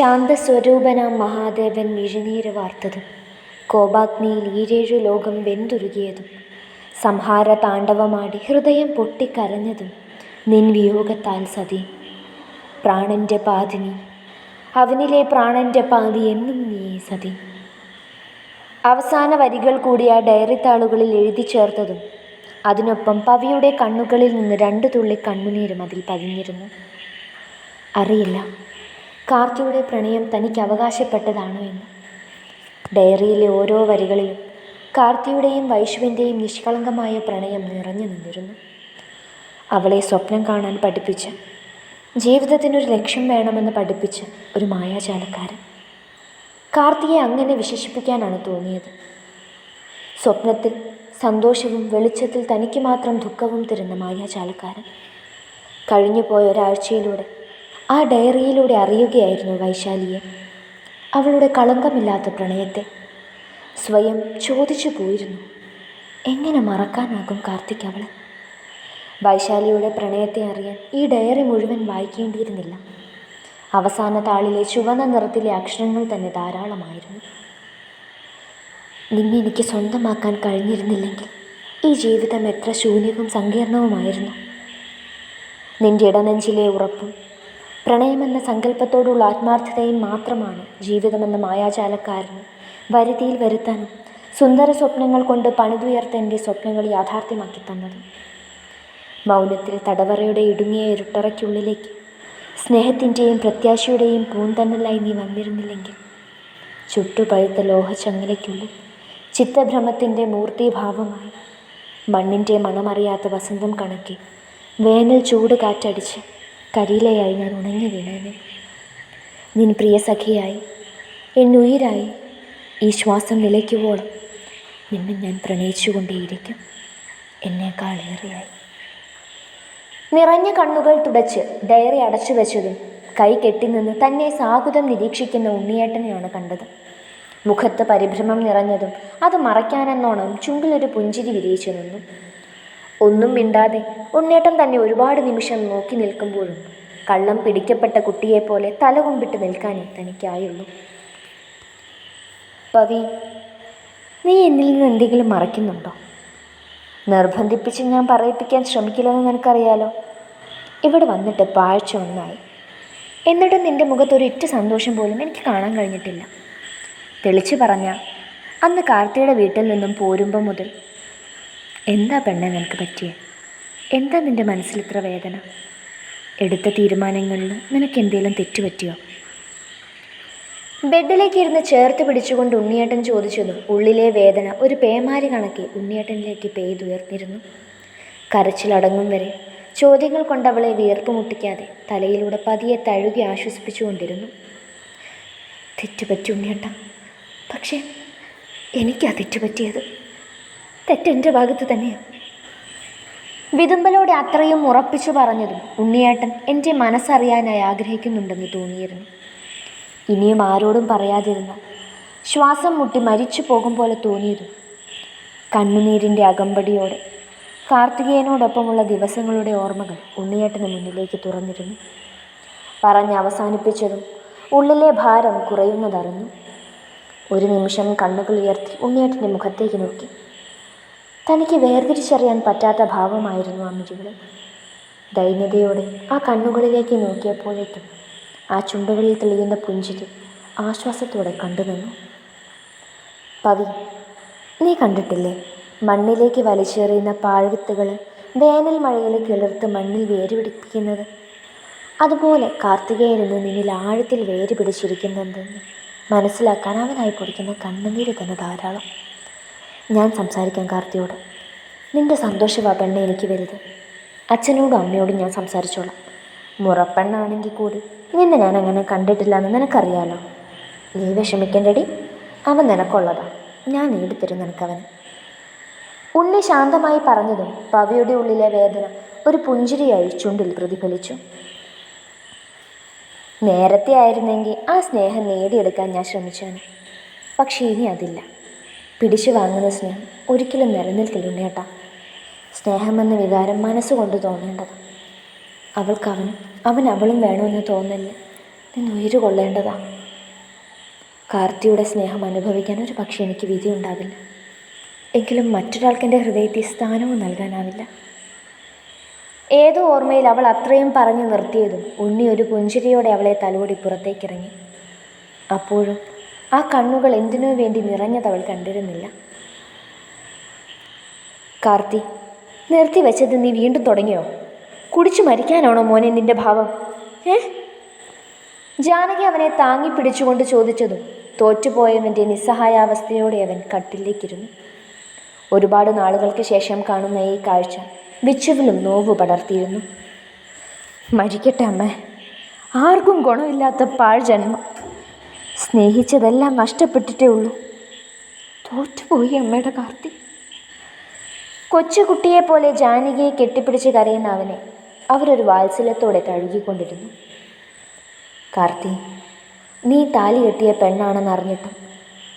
ശാന്തസ്വരൂപനാം മഹാദേവൻ മിഴിനീര് വാർത്തതും കോപാഗ്നിയിൽ ഈരേഴു ലോകം വെന്തുരുകിയതും സംഹാര താണ്ഡവമാടി ഹൃദയം പൊട്ടിക്കരഞ്ഞതും നിൻവിയോഗത്താൽ സതി. പ്രാണന്റെ പാതിനി അവനിലെ പ്രാണന്റെ പാതി എന്നും നീ സതി. അവസാന വരികൾ കൂടിയ ഡയറി താളുകളിൽ എഴുതി ചേർത്തതും അതിനൊപ്പം പവിയുടെ കണ്ണുകളിൽ നിന്ന് രണ്ടു തുള്ളി കണ്ണുനീരും അതിൽ പതിഞ്ഞിരുന്നു. അറിയില്ല. കാർത്തിയുടെ പ്രണയം തനിക്ക് അവകാശപ്പെട്ടതാണോ എന്ന്. ഡയറിയിലെ ഓരോ വരികളിലും കാർത്തിയുടെയും വൈഷുവിന്റെയും നിഷ്കളങ്കമായ പ്രണയം നിറഞ്ഞു നിന്നിരുന്നു. അവളെ സ്വപ്നം കാണാൻ പഠിപ്പിച്ച ജീവിതത്തിനൊരു ലക്ഷ്യം വേണമെന്ന് പഠിപ്പിച്ച ഒരു മായാജാലക്കാരൻ. കാർത്തിയെ അങ്ങനെ വിശേഷിപ്പിക്കാനാണ് തോന്നിയത്. സ്വപ്നത്തിൽ സന്തോഷവും വെളിച്ചത്തിൽ തനിക്ക് മാത്രം ദുഃഖവും തരുന്ന മായാജാലക്കാരൻ. കഴിഞ്ഞുപോയ ഒരാഴ്ചയിലൂടെ ആ ഡയറിയിലൂടെ അറിയുകയായിരുന്നു വൈശാലിയെ. അവളുടെ കളങ്കമില്ലാത്ത പ്രണയത്തെ. സ്വയം ചോദിച്ചു പോയിരുന്നു. എങ്ങനെ മറക്കാനാകും കാർത്തിക് അവളെ? വൈശാലിയുടെ പ്രണയത്തെ അറിയാൻ ഈ ഡയറി മുഴുവൻ വായിക്കേണ്ടിയിരുന്നില്ല. അവസാന താളിലെ ചുവന്ന നിറത്തിലെ അക്ഷരങ്ങൾ തന്നെ ധാരാളമായിരുന്നു. നിന്നെ എനിക്ക് സ്വന്തമാക്കാൻ കഴിഞ്ഞിരുന്നില്ലെങ്കിൽ ഈ ജീവിതം എത്ര ശൂന്യവും സങ്കീർണവുമായിരുന്നു. നിന്റെ ഇടനെഞ്ചിലെ ഉറപ്പും പ്രണയമെന്ന സങ്കല്പത്തോടുള്ള ആത്മാർത്ഥതയും മാത്രമാണ് ജീവിതമെന്ന മായാജാലക്കാരന് വരുതിയിൽ വരുത്താനും സുന്ദര സ്വപ്നങ്ങൾ കൊണ്ട് പണിതുയർത്ത എന്റെ സ്വപ്നങ്ങൾ യാഥാർത്ഥ്യമാക്കി തന്നത്. മൗനത്തിൽ തടവറയുടെ ഇടുങ്ങിയ ഇരുട്ടറയ്ക്കുള്ളിലേക്ക് സ്നേഹത്തിന്റെയും പ്രത്യാശയുടെയും പൂന്തന്നലായി നീ വന്നിരുന്നില്ലെങ്കിൽ ചുട്ടുപഴുത്ത ലോഹച്ചങ്ങലയ്ക്കുള്ളിൽ ചിത്തഭ്രമത്തിന്റെ മൂർത്തിഭാവമായി മണ്ണിന്റെ മണമറിയാത്ത വസന്തം കണക്കി വേനൽ ചൂട് കാറ്റടിച്ച് കരിയിലയായി ഞാൻ ഉണങ്ങി വീണേനെ. നിൻ പ്രിയ സഖിയായി എന്നുയിരായി ഈ ശ്വാസം നിലയ്ക്കുവോളം നിന്നെ ഞാൻ പ്രണയിച്ചുകൊണ്ടേയിരിക്കും. എന്നേക്കാളേറെയായി നിറഞ്ഞ കണ്ണുകൾ തുടച്ച് ഡയറി അടച്ചു വെച്ചതും കൈ കെട്ടിനിന്ന് തന്നെ സാഹുതം നിരീക്ഷിക്കുന്ന ഉണ്ണിയേട്ടനെയാണ് കണ്ടത്. മുഖത്ത് പരിഭ്രമം നിറഞ്ഞതും അത് മറയ്ക്കാനെന്നോണം ചുണ്ടിലൊരു പുഞ്ചിരി വിരിയിച്ചു നിന്നു. ഒന്നും മിണ്ടാതെ ഉണ്ണേട്ടൻ തന്നെ ഒരുപാട് നിമിഷം നോക്കി നിൽക്കുമ്പോഴും കള്ളം പിടിക്കപ്പെട്ട കുട്ടിയെപ്പോലെ തല കുമ്പിട്ട് നിൽക്കാനേ തനിക്കായുള്ളൂ. പവി നീ എന്നിൽ നിന്ന് എന്തെങ്കിലും മറയ്ക്കുന്നുണ്ടോ? നിർബന്ധിപ്പിച്ച് ഞാൻ പറയിപ്പിക്കാൻ ശ്രമിക്കില്ലെന്ന് നിനക്കറിയാലോ? ഇവിടെ വന്നിട്ട് പാഴ്ച ഒന്നായി. എന്നിട്ടും നിന്റെ മുഖത്ത് ഒരു ഇറ്റ് സന്തോഷം പോലും എനിക്ക് കാണാൻ കഴിഞ്ഞിട്ടില്ല. തെളിച്ചു പറഞ്ഞ അന്ന് കാർത്തിയുടെ വീട്ടിൽ നിന്നും പോരുമ്പോൾ മുതൽ എന്താ പെണ്ണെ നിനക്ക് പറ്റിയേ? എന്താ നിന്റെ മനസ്സിൽ ഇത്ര വേദന? എടുത്ത തീരുമാനങ്ങളിൽ നിനക്ക് എന്തെങ്കിലും തെറ്റുപറ്റിയോ ബെഡിലേക്ക് ഇരുന്ന് ചേർത്ത് പിടിച്ചുകൊണ്ട് ഉണ്ണിയേട്ടൻ ചോദിച്ചതും ഉള്ളിലെ വേദന ഒരു പേമാരി കണക്കി ഉണ്ണിയേട്ടനിലേക്ക് പെയ്തുയർന്നിരുന്നു കരച്ചിലടങ്ങും വരെ ചോദ്യങ്ങൾ കൊണ്ടവളെ വിയർപ്പ് മുട്ടിക്കാതെ തലയിലൂടെ പതിയെ തഴുകി ആശ്വസിപ്പിച്ചുകൊണ്ടിരുന്നു തെറ്റുപറ്റി ഉണ്ണിയേട്ട പക്ഷേ എനിക്കാ തെറ്റുപറ്റിയത് തെറ്റെന്റെ ഭാഗത്ത് തന്നെയാണ് വിതുമ്പലോടെ അത്രയും ഉറപ്പിച്ചു പറഞ്ഞതും ഉണ്ണിയേട്ടൻ എന്റെ മനസ്സറിയാനായി ആഗ്രഹിക്കുന്നുണ്ടെന്ന് തോന്നിയിരുന്നു. ഇനിയും ആരോടും പറയാതിരുന്ന ശ്വാസം മുട്ടി മരിച്ചു പോകും പോലെ തോന്നിയതും കണ്ണുനീരിന്റെ അകമ്പടിയോടെ കാർത്തികേയനോടൊപ്പമുള്ള ദിവസങ്ങളുടെ ഓർമ്മകൾ ഉണ്ണിയേട്ടന് മുന്നിലേക്ക് തുറന്നിരുന്നു. പറഞ്ഞ് അവസാനിപ്പിച്ചതും ഉള്ളിലെ ഭാരം കുറയുന്നതറിഞ്ഞു. ഒരു നിമിഷം കണ്ണുകൾ ഉയർത്തി ഉണ്ണിയേട്ടന്റെ മുഖത്തേക്ക് നോക്കി. തനിക്ക് വേർതിരിച്ചറിയാൻ പറ്റാത്ത ഭാവമായിരുന്നു മിഴികളിൽ ദൈന്യതയോടെ ആ കണ്ണുകളിലേക്ക് നോക്കിയപ്പോഴേക്കും ആ ചുണ്ടുകളിൽ തെളിയുന്ന പുഞ്ചിരി ആശ്വാസത്തോടെ കണ്ടുനിന്നു. പവി നീ കണ്ടിട്ടില്ലേ? മണ്ണിലേക്ക് വലിച്ചെറിയുന്ന പാഴ്വിത്തുകൾ വേനൽ മഴയിൽ കിളിർത്ത് മണ്ണിൽ വേര് പിടിപ്പിക്കുന്നത് അതുപോലെ കാർത്തികയിൽ നിന്ന് നിന്നിൽ ആഴത്തിൽ വേര് പിടിച്ചിരിക്കുന്നുണ്ടെന്ന് മനസ്സിലാക്കാൻ അവനായി പൊടിക്കുന്ന കണ്ണുനീര് തന്നെ ധാരാളം. ഞാൻ സംസാരിക്കാം കാർത്തിയോട്. നിന്റെ സന്തോഷവാ പെണ്ണെ എനിക്ക് വലുത്. അച്ഛനോടും അമ്മയോടും ഞാൻ സംസാരിച്ചോളാം. മുറപ്പെണ്ണാണെങ്കിൽ കൂടി നിന്നെ ഞാൻ അങ്ങനെ കണ്ടിട്ടില്ല എന്ന് നിനക്കറിയാലോ? നീ വിഷമിക്കേണ്ടടി. അവൻ നിനക്കുള്ളതാ. ഞാൻ നേടിത്തരും നിനക്കവന്. ഉണ്ണി ശാന്തമായി പറഞ്ഞതും പവിയുടെ ഉള്ളിലെ വേദന ഒരു പുഞ്ചിരിയായി ചുണ്ടിൽ പ്രതിഫലിച്ചു. നേരത്തെ ആയിരുന്നെങ്കിൽ ആ സ്നേഹം നേടിയെടുക്കാൻ ഞാൻ ശ്രമിച്ചാണ് പക്ഷേ ഇനി അതില്ല. പിടിച്ചു വാങ്ങുന്ന സ്നേഹം ഒരിക്കലും നിലനിൽക്കില്ല ഉണ്ണേട്ടാ സ്നേഹമെന്ന വികാരം മനസ്സുകൊണ്ട് തോന്നേണ്ടത്. അവൾക്കവൻ അവൻ അവളും വേണമെന്ന് തോന്നൽ നിന്ന് ഉയിര് കൊള്ളേണ്ടതാ. കാർത്തിയുടെ സ്നേഹം അനുഭവിക്കാൻ ഒരു പക്ഷേ എനിക്ക് വിധി ഉണ്ടാവില്ല. എങ്കിലും മറ്റൊരാൾക്ക് എന്റെ ഹൃദയത്തിൽ സ്ഥാനവും നൽകാനാവില്ല. ഏതോ ഓർമ്മയിൽ അവൾ അത്രയും പറഞ്ഞു നിർത്തിയതും ഉണ്ണി ഒരു പുഞ്ചിരിയോടെ അവളെ തലോടി പുറത്തേക്കിറങ്ങി. അപ്പോഴും ആ കണ്ണുകൾ എന്തിനോ വേണ്ടി നിറഞ്ഞത് അവൾ കണ്ടിരുന്നില്ല. കാർത്തി നിർത്തി വെച്ചത് നീ വീണ്ടും തുടങ്ങിയോ? കുടിച്ചു മരിക്കാനാണോ മോനെ നിന്റെ ഭാവം? ഏ? ജാനകി അവനെ താങ്ങി പിടിച്ചുകൊണ്ട് ചോദിച്ചതും തോറ്റുപോയവന്റെ നിസ്സഹായാവസ്ഥയോടെ അവൻ കട്ടിലേക്കിരുന്നു. ഒരുപാട് നാളുകൾക്ക് ശേഷം കാണുന്ന ഈ കാഴ്ച വിച്ചുവിലും നോവ് പടർത്തിയിരുന്നു. മരിക്കട്ടെ അമ്മ. ആർക്കും ഗുണമില്ലാത്ത പാഴ് ജന്മം. സ്നേഹിച്ചതെല്ലാം നഷ്ടപ്പെട്ടിട്ടേ ഉള്ളൂ. തോറ്റുപോയി അമ്മയുടെ കാർത്തി. കൊച്ചുകുട്ടിയെപ്പോലെ ജാനകിയെ കെട്ടിപ്പിടിച്ച് കരയുന്ന അവനെ അവരൊരു വാത്സല്യത്തോടെ തഴുകിക്കൊണ്ടിരുന്നു. കാർത്തി നീ താലി കെട്ടിയ പെണ്ണാണെന്ന് അറിഞ്ഞിട്ടും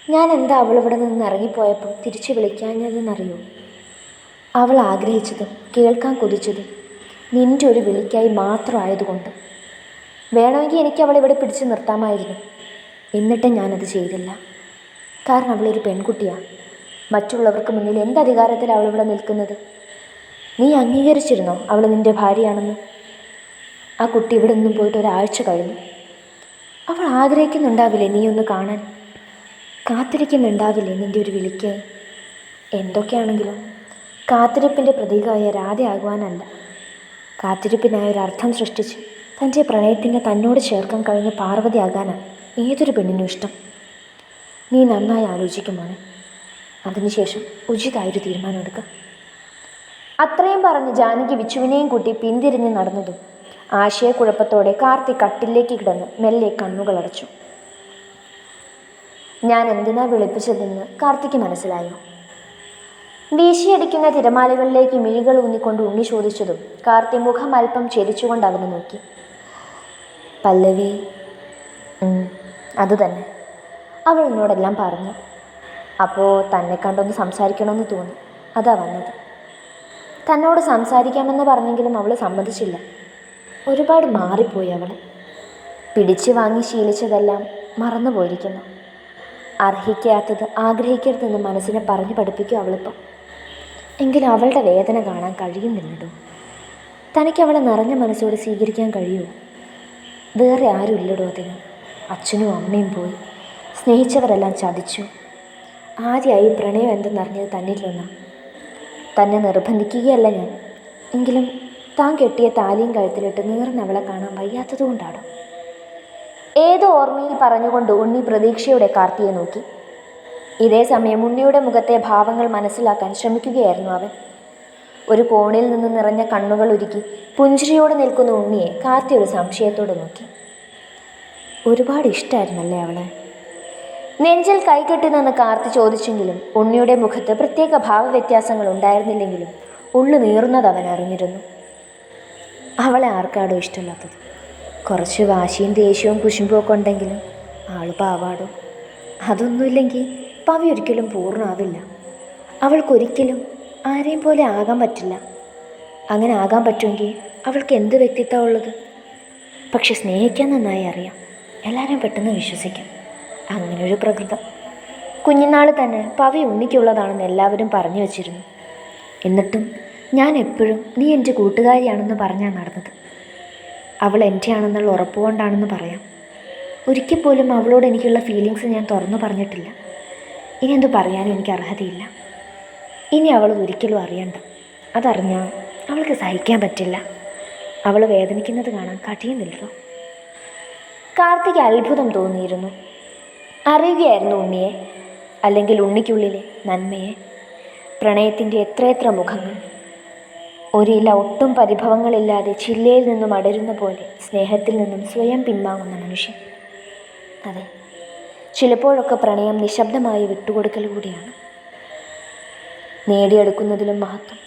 ഞാൻ എന്താ അവളിവിടെ നിന്ന് ഇറങ്ങിപ്പോയപ്പോൾ തിരിച്ചു വിളിക്കാഞ്ഞതെന്നറിയോ? അവൾ ആഗ്രഹിച്ചതും കേൾക്കാൻ കൊതിച്ചതും നിന്റെ ഒരു വിളിക്കായി മാത്രമായതുകൊണ്ട് വേണമെങ്കിൽ എനിക്ക് അവളിവിടെ പിടിച്ചു നിർത്താമായിരുന്നു. എന്നിട്ടും ഞാനത് ചെയ്തില്ല. കാരണം അവളൊരു പെൺകുട്ടിയാണ് മറ്റുള്ളവർക്ക് മുന്നിൽ എന്ത് അധികാരത്തിൽ അവളിവിടെ നിൽക്കുന്നത്? നീ അംഗീകരിച്ചിരുന്നോ അവൾ നിന്റെ ഭാര്യയാണെന്ന്? ആ കുട്ടി ഇവിടെ നിന്നും പോയിട്ട് ഒരാഴ്ച കഴിഞ്ഞു. അവൾ ആഗ്രഹിക്കുന്നുണ്ടാവില്ലേ നീ ഒന്ന് കാണാൻ? കാത്തിരിക്കുന്നുണ്ടാവില്ലേ നിന്റെ ഒരു വിളിക്ക്? എന്തൊക്കെയാണെങ്കിലും. കാത്തിരിപ്പിന്റെ പ്രതീകമായ രാധയാകുവാനല്ല കാത്തിരിപ്പിനായ ഒരു അർത്ഥം സൃഷ്ടിച്ച് തന്റെ പ്രണയത്തിന്റെ തന്നോട് ചേർക്കാൻ കഴിഞ്ഞ പാർവതിയാകാനാണ് ഏതൊരു പെണ്ണിനും ഇഷ്ടം. നീ നന്നായി ആലോചിക്കുമാണ് അതിനുശേഷം ഉചിതായൊരു തീരുമാനമെടുക്കുക അത്രയും പറഞ്ഞ് ജാനകി വിച്ചുവിനെയും കൂട്ടി പിന്തിരിഞ്ഞ് നടന്നതും ആശയക്കുഴപ്പത്തോടെ കാർത്തി കട്ടിലേക്ക് കിടന്ന് മെല്ലെ കണ്ണുകളടച്ചു. ഞാൻ എന്തിനാ വിളിപ്പിച്ചതെന്ന് കാർത്തിക്ക് മനസ്സിലായോ? വീശിയടിക്കുന്ന തിരമാലകളിലേക്ക് മിഴികൾ ഊന്നിക്കൊണ്ട് ഉണ്ണി ചോദിച്ചതും കാർത്തി മുഖം അല്പം ചെരിച്ചുകൊണ്ട് അവനെ നോക്കി. പല്ലവി അത് തന്നെ അവൾ എന്നോടെല്ലാം പറഞ്ഞു. അപ്പോൾ തന്നെ കണ്ടൊന്ന് സംസാരിക്കണമെന്ന് തോന്നി. അതാ വന്നത്. തന്നോട് സംസാരിക്കാമെന്ന് പറഞ്ഞെങ്കിലും അവൾ സമ്മതിച്ചില്ല. ഒരുപാട് മാറിപ്പോയി അവൾ പിടിച്ചു വാങ്ങി ശീലിച്ചതെല്ലാം മറന്നു പോയിരിക്കുന്നു അർഹിക്കാത്തത് ആഗ്രഹിക്കരുതെന്ന് മനസ്സിനെ പറഞ്ഞു പഠിപ്പിക്കും അവളിപ്പം. എങ്കിലും അവളുടെ വേദന കാണാൻ കഴിയുന്നില്ലടോ? തനിക്ക് അവളെ നിറഞ്ഞ മനസ്സോടെ സ്വീകരിക്കാൻ കഴിയുമോ? വേറെ ആരും ഇല്ലടോ അതിന്? അച്ഛനും അമ്മയും പോയി. സ്നേഹിച്ചവരെല്ലാം ചതിച്ചു. ആദ്യമായി പ്രണയം എന്തെന്നറിഞ്ഞത് തന്നിൽ നിന്നാണ് തന്നെ നിർബന്ധിക്കുകയല്ല ഞാൻ. എങ്കിലും താൻ കെട്ടിയ താലിയും കഴുത്തിലിട്ട് നീർന്ന് അവളെ കാണാൻ വയ്യാത്തതുകൊണ്ടാണ്. ഏതോ ഓർമ്മയിൽ പറഞ്ഞുകൊണ്ട് ഉണ്ണി പ്രതീക്ഷയോടെ കാർത്തിയെ നോക്കി. ഇതേ സമയം ഉണ്ണിയുടെ മുഖത്തെ ഭാവങ്ങൾ മനസ്സിലാക്കാൻ ശ്രമിക്കുകയായിരുന്നു അവൻ. ഒരു കോണിൽ നിന്ന് നിറഞ്ഞ കണ്ണുകൾ ഒരുക്കി പുഞ്ചിരിയോടെ നിൽക്കുന്ന ഉണ്ണിയെ കാർത്തി ഒരു സംശയത്തോടെ നോക്കി. ഒരുപാട് ഇഷ്ടമായിരുന്നല്ലേ അവളെ? നെഞ്ചിൽ കൈകെട്ടി നിന്ന് കാർത്തി ചോദിച്ചെങ്കിലും ഉണ്ണിയുടെ മുഖത്ത് പ്രത്യേക ഭാവവ്യത്യാസങ്ങൾ ഉണ്ടായിരുന്നില്ലെങ്കിലും ഉള്ളു നീറുന്നത് അവൻ അറിഞ്ഞിരുന്നു. അവളെ ആർക്കാടോ ഇഷ്ടമില്ലാത്തത്. കുറച്ച് വാശിയും ദേഷ്യവും കുശുമ്പും ഒക്കെ ഉണ്ടെങ്കിലും ആൾ പാവാടും. അതൊന്നുമില്ലെങ്കിൽ പവി ഒരിക്കലും പൂർണമാവില്ല അവൾക്കൊരിക്കലും ആരെയും പോലെ ആകാൻ പറ്റില്ല. അങ്ങനെ ആകാൻ പറ്റുമെങ്കിൽ അവൾക്ക് എന്ത് വ്യക്തിത്വം ഉള്ളത്? പക്ഷെ സ്നേഹിക്കാൻ നന്നായി അറിയാം. എല്ലാവരും പെട്ടെന്ന് വിശ്വസിക്കും. അങ്ങനൊരു പ്രകൃതം. കുഞ്ഞിനാൾ തന്നെ പവി ഉണ്ണിക്കുള്ളതാണെന്ന് എല്ലാവരും പറഞ്ഞു വച്ചിരുന്നു. എന്നിട്ടും ഞാൻ എപ്പോഴും നീ എന്റെ കൂട്ടുകാരിയാണെന്ന് പറഞ്ഞാണ് നടന്നത്. അവൾ എന്റെ ആണെന്നുള്ള ഉറപ്പുകൊണ്ടാണെന്ന് പറയാം. ഒരിക്കൽ പോലും അവളോട് എനിക്കുള്ള ഫീലിങ്സ് ഞാൻ തുറന്നു പറഞ്ഞിട്ടില്ല. ഇനി എന്ത് പറയാനും എനിക്ക് അർഹതയില്ല. ഇനി അവൾ ഒരിക്കലും അറിയണ്ട. അതറിഞ്ഞാൽ അവൾക്ക് സഹിക്കാൻ പറ്റില്ല. അവൾ വേദനിക്കുന്നത് കാണാൻ കഴിയുന്നില്ലല്ലോ കാർത്തിക് അത്ഭുതം തോന്നിയിരുന്നു. അറിയുകയായിരുന്നു ഉണ്ണിയെ അല്ലെങ്കിൽ ഉണ്ണിക്കുള്ളിലെ നന്മയെ. പ്രണയത്തിന്റെ എത്രയെത്ര മുഖങ്ങൾ. ഒരില ഒട്ടും പരിഭവങ്ങളില്ലാതെ ചില്ലയിൽ നിന്നും അടരുന്ന പോലെ സ്നേഹത്തിൽ നിന്നും സ്വയം പിന്മാങ്ങുന്ന മനുഷ്യൻ. അതെ ചിലപ്പോഴൊക്കെ പ്രണയം നിശബ്ദമായി വിട്ടുകൊടുക്കൽ കൂടിയാണ്. നേടിയെടുക്കുന്നതിലും മഹത്വം.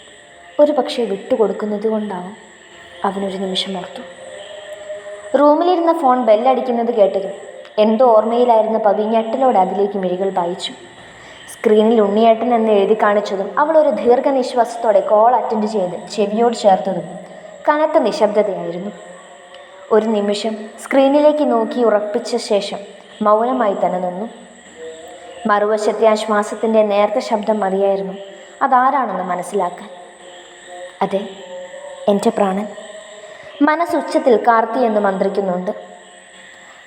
ഒരു പക്ഷേ വിട്ടുകൊടുക്കുന്നത് കൊണ്ടാവും അവനൊരു നിമിഷം ഓർത്തു. റൂമിലിരുന്ന ഫോൺ ബെല്ലടിക്കുന്നത് കേട്ടതും എന്തോ ഓർമ്മയിലായിരുന്ന പവി ഞെട്ടലോടെ അതിലേക്ക് മിഴികൾ പായിച്ചു. സ്ക്രീനിൽ ഉണ്ണിയേട്ടൻ എന്ന് എഴുതി കാണിച്ചതും അവൾ ഒരു ദീർഘനിശ്വാസത്തോടെ കോൾ അറ്റൻഡ് ചെയ്ത് ചെവിയോട് ചേർത്തതും കനത്ത നിശബ്ദതയായിരുന്നു. ഒരു നിമിഷം സ്ക്രീനിലേക്ക് നോക്കി ഉറപ്പിച്ച ശേഷം മൗനമായി തന്നെ നിന്നു. മറുവശത്തെ ആ ശ്വാസത്തിന്റെ നേർത്ത ശബ്ദം മതിയായിരുന്നു. അതാരാണെന്ന് മനസ്സിലാക്കാൻ. അതെ എന്റെ പ്രാണൻ. മനസ്സുച്ചത്തിൽ കാർത്തി എന്ന് മന്ത്രിക്കുന്നുണ്ട്.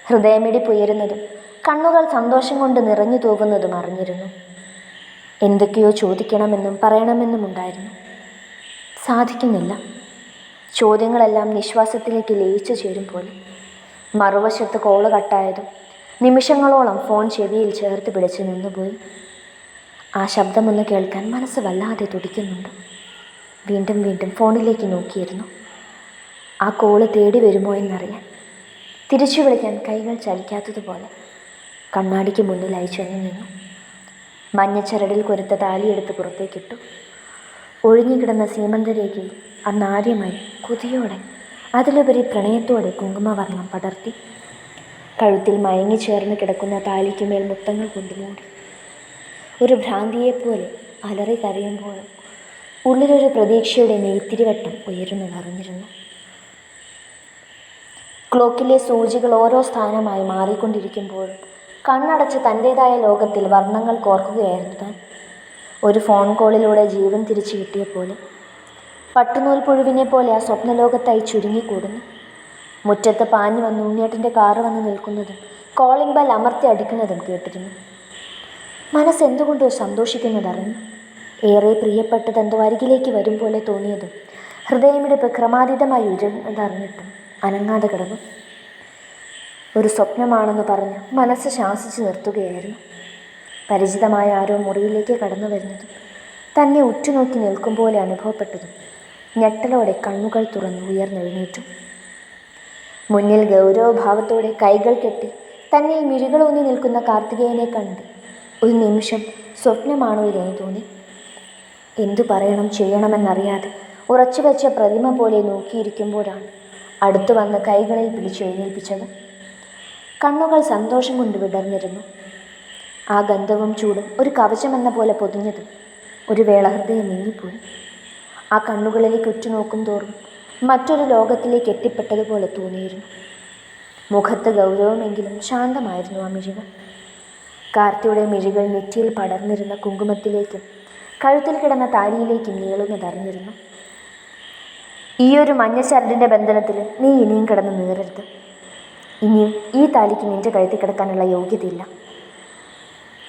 ഹൃദയമിടിപ്പുയരുന്നതും കണ്ണുകൾ സന്തോഷം കൊണ്ട് നിറഞ്ഞു തൂകുന്നതും അറിഞ്ഞിരുന്നു. എന്തൊക്കെയോ ചോദിക്കണമെന്നും പറയണമെന്നും ഉണ്ടായിരുന്നു. സാധിക്കുന്നില്ല. ചോദ്യങ്ങളെല്ലാം നിശ്വാസത്തിലേക്ക് ലയിച്ചു ചേരും പോലെ. മറുവശത്ത് കോൾ കട്ടായതും നിമിഷങ്ങളോളം ഫോൺ ചെവിയിൽ ചേർത്ത് പിടിച്ച് നിന്നുപോയി. ആ ശബ്ദമൊന്ന് കേൾക്കാൻ മനസ്സ് വല്ലാതെ തുടിക്കുന്നുണ്ട്. വീണ്ടും വീണ്ടും ഫോണിലേക്ക് നോക്കിയിരുന്നു. ആ കോൾ തേടി വരുമോ എന്നറിയാൻ. തിരിച്ചു വിളിക്കാൻ കൈകൾ ചലിക്കാത്തതുപോലെ കണ്ണാടിക്ക് മുന്നിലായി ചെന്നു നിന്നു. മഞ്ഞച്ചരടിൽ കൊരുത്ത താലിയെടുത്ത് പുറത്തേക്കിട്ടു. ഒഴിഞ്ഞുകിടന്ന സീമന്തരേഖയിൽ അന്നാദ്യമായി കൊതിയോടെ അതിലുപരി പ്രണയത്തോടെ കുങ്കുമവർണം പടർത്തി. കഴുത്തിൽ മയങ്ങി ചേർന്ന് കിടക്കുന്ന താലിക്കുമേൽ മുത്തങ്ങൾ കൊണ്ടുമൂടി ഒരു ഭ്രാന്തിയെപ്പോലെ അലറി കരയുമ്പോഴും ഉള്ളിലൊരു പ്രതീക്ഷയുടെ നെയ്ത്തിരിവട്ടം ഉയരുന്നതറിഞ്ഞിരുന്നു ക്ലോക്കിലെ സൂചികൾ ഓരോ സ്ഥാനമായി മാറിക്കൊണ്ടിരിക്കുമ്പോൾ കണ്ണടച്ച് തന്റേതായ ലോകത്തിൽ വർണങ്ങൾ കോർക്കുകയായിരുന്നു താൻ. ഒരു ഫോൺ കോളിലൂടെ ജീവൻ തിരിച്ചു കിട്ടിയ പോലെ പട്ടുനൂൽ പുഴുവിനെ പോലെ ആ സ്വപ്നലോകത്തായി ചുരുങ്ങിക്കൂടുന്നു. മുറ്റത്ത് പാഞ്ഞു വന്ന് ഉണ്ണിയേട്ടന്റെ കാറ് വന്ന് നിൽക്കുന്നതും കോളിംഗ് ബെൽ അമർത്തി അടിക്കുന്നതും കേട്ടിരുന്നു. മനസ്സെന്തുകൊണ്ടോ സന്തോഷിക്കുന്നതറിഞ്ഞു. ഏറെ പ്രിയപ്പെട്ടതെന്തോ അരികിലേക്ക് വരും പോലെ തോന്നിയതും ഹൃദയമിടിപ്പ് ക്രമാതീതമായി ഉയരുന്നതറിഞ്ഞിട്ടും അനങ്ങാതെ കിടന്നു. ഒരു സ്വപ്നമാണെന്ന് പറഞ്ഞ് മനസ്സ് ശാസിച്ചു നിർത്തുകയായിരുന്നു. പരിചിതമായ ആരോ മുറിയിലേക്ക് കടന്നു വരുന്നതും തന്നെ ഉറ്റുനോക്കി നിൽക്കും പോലെ അനുഭവപ്പെട്ടതും ഞെട്ടലോടെ കണ്ണുകൾ തുറന്ന് ഉയർന്നെഴുന്നേറ്റു. മുന്നിൽ ഗൗരവഭാവത്തോടെ കൈകൾ കെട്ടി തന്നിൽ മിഴികളൂന്നി നിൽക്കുന്ന കാർത്തികേയനെ കണ്ട് ഒരു നിമിഷം സ്വപ്നമാണോ ഇതെന്ന് തോന്നി. എന്തു പറയണം ചെയ്യണമെന്നറിയാതെ ഉറച്ചുവെച്ച പ്രതിമ പോലെ നോക്കിയിരിക്കുമ്പോഴാണ് അടുത്തു വന്ന് കൈകളിൽ പിടിച്ചെഴുന്നേൽപ്പിച്ചത് കണ്ണുകൾ സന്തോഷം കൊണ്ട് വിടർന്നിരുന്നു. ആ ഗന്ധവും ചൂടും ഒരു കവചമെന്ന പോലെ പൊതിഞ്ഞതും ഒരു വേള ഹൃദയം മിങ്ങിപ്പോയി ആ കണ്ണുകളിലേക്ക് ഉറ്റുനോക്കും തോറും മറ്റൊരു ലോകത്തിലേക്ക് എത്തിപ്പെട്ടതുപോലെ തോന്നിയിരുന്നു. മുഖത്ത് ഗൗരവമെങ്കിലും ശാന്തമായിരുന്നു ആ മിഴികൾ കാർത്തിയുടെ മിഴികൾ നെറ്റിയിൽ പടർന്നിരുന്ന കുങ്കുമത്തിലേക്കും കഴുത്തിൽ കിടന്ന താലിയിലേക്കും നീളുന്നതറിഞ്ഞിരുന്നു. ഈ ഒരു മഞ്ഞ ചരടിന്റെ ബന്ധനത്തിൽ നീ ഇനിയും കിടന്ന് നീറരുത് ഇനിയും ഈ താലിക്ക് നിന്റെ കഴുത്തി കിടക്കാനുള്ള യോഗ്യതയില്ല.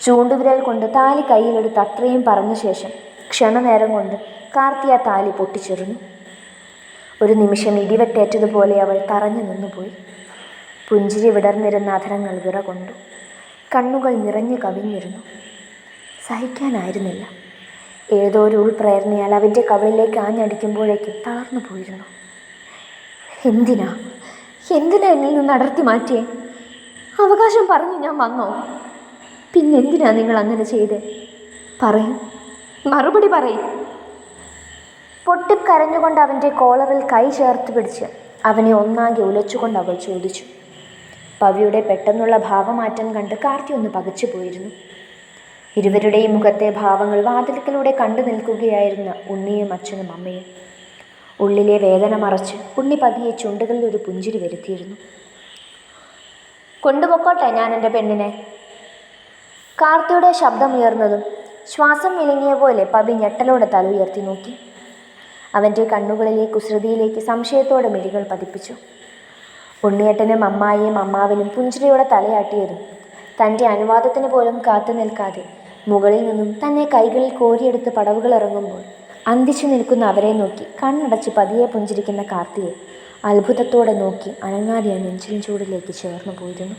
ചൂണ്ടുവിരൽ കൊണ്ട് താലി കയ്യിലെടുത്ത് അത്രയും പറഞ്ഞ ശേഷം ക്ഷണനേരം കൊണ്ട് കാർത്തി ആ താലി പൊട്ടിച്ചെറിഞ്ഞു. ഒരു നിമിഷം ഇടിവെട്ടേറ്റതുപോലെ അവൾ തറഞ്ഞു നിന്നുപോയി. പുഞ്ചിരി വിടർന്നിരുന്ന അധരങ്ങൾ വിറകൊണ്ടു. കണ്ണുകൾ നിറഞ്ഞു കവിഞ്ഞിരുന്നു. സഹിക്കാനായിരുന്നില്ല. ഏതോ ഒരു ഉൾപ്രേരണയാൽ അവന്റെ കവളിലേക്ക് ആഞ്ഞടിക്കുമ്പോഴേക്കും തളർന്നു പോയിരുന്നു. എന്തിനാ? എന്തിനാ എന്നിൽ നിന്ന് അടർത്തി മാറ്റിയേ? അവകാശം പറഞ്ഞു ഞാൻ വന്നോ? പിന്നെന്തിനാ നിങ്ങൾ അങ്ങനെ ചെയ്തേ? പറയും. മറുപടി പറയും. പൊട്ടിക്കരഞ്ഞുകൊണ്ട് അവന്റെ കോളറിൽ കൈ ചേർത്ത് പിടിച്ച് അവനെ ഒന്നാകെ ഉലച്ചുകൊണ്ട് അവൾ ചോദിച്ചു. പവിയുടെ പെട്ടെന്നുള്ള ഭാവമാറ്റം കണ്ട് കാർത്തി ഒന്ന് പകച്ചു പോയിരുന്നു ഇരുവരുടെയും മുഖത്തെ ഭാവങ്ങൾ വാതിൽക്കലൂടെ കണ്ടു നിൽക്കുകയായിരുന്ന ഉണ്ണിയും അച്ഛനും അമ്മയും. ഉള്ളിലെ വേദന മറച്ച് ഉണ്ണി പതിയെ ചുണ്ടുകളിൽ ഒരു പുഞ്ചിരി വരുത്തിയിരുന്നു. കൊണ്ടുപൊക്കോട്ടെ ഞാൻ എന്റെ പെണ്ണിനെ. കാർത്തിയുടെ ശബ്ദമുയർന്നതും ശ്വാസം വിലങ്ങിയ പോലെ പവി ഞെട്ടലോടെ തല ഉയർത്തി നോക്കി. അവന്റെ കണ്ണുകളിലെ കുസൃതിയിലേക്ക് സംശയത്തോടെ മിഴികൾ പതിപ്പിച്ചു. ഉണ്ണിയേട്ടനും അമ്മായിയും അമ്മാവിനും പുഞ്ചിരിയോടെ തലയാട്ടിയതും തന്റെ അനുവാദത്തിന് പോലും കാത്തു നിൽക്കാതെ മുകളിൽ നിന്നും തന്നെ കൈകളിൽ കോരിയെടുത്ത് പടവുകൾ ഇറങ്ങുമ്പോൾ അന്തിച്ചു നിൽക്കുന്ന അവരെ നോക്കി കണ്ണടച്ച് പതിയെ പുഞ്ചിരിക്കുന്ന കാർത്തിയെ അത്ഭുതത്തോടെ നോക്കി അനങ്ങാതെ നെഞ്ചിൻ ചൂടിലേക്ക് ചേർന്നു പോയിരുന്നു.